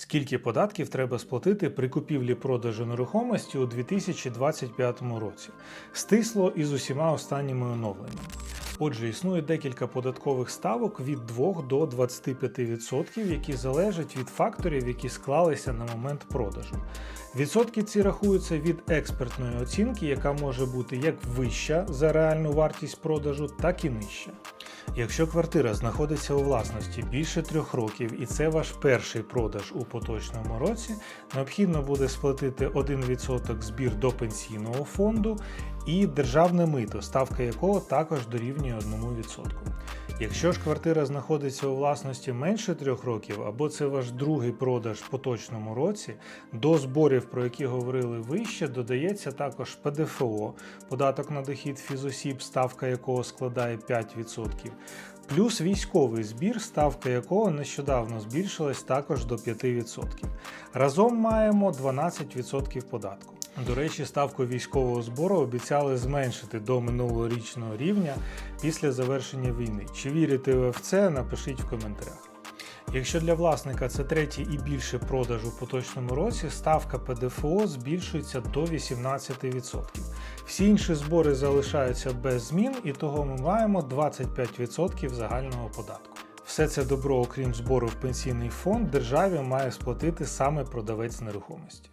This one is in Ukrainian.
Скільки податків треба сплатити при купівлі продажу нерухомості у 2025 році? Стисло із усіма останніми оновленнями. Отже, існує декілька податкових ставок від 2 до 25%, які залежать від факторів, які склалися на момент продажу. Відсотки ці рахуються від експертної оцінки, яка може бути як вища за реальну вартість продажу, так і нижча. Якщо квартира знаходиться у власності більше трьох років і це ваш перший продаж у поточному році, необхідно буде сплатити 1% збір до пенсійного фонду і державне мито, ставка якого також дорівнює 1%. Якщо ж квартира знаходиться у власності менше трьох років, або це ваш другий продаж в поточному році, до зборів, про які говорили вище, додається також ПДФО, податок на дохід фізосіб, ставка якого складає 5%, плюс військовий збір, ставка якого нещодавно збільшилась також до 5%. Разом маємо 12% податку. До речі, ставку військового збору обіцяли зменшити до минулорічного рівня після завершення війни. Чи вірите ви в це? Напишіть в коментарях. Якщо для власника це третій і більше продаж у поточному році, ставка ПДФО збільшується до 18%. Всі інші збори залишаються без змін, і того ми маємо 25% загального податку. Все це добро, окрім збору в пенсійний фонд, державі має сплатити саме продавець нерухомості.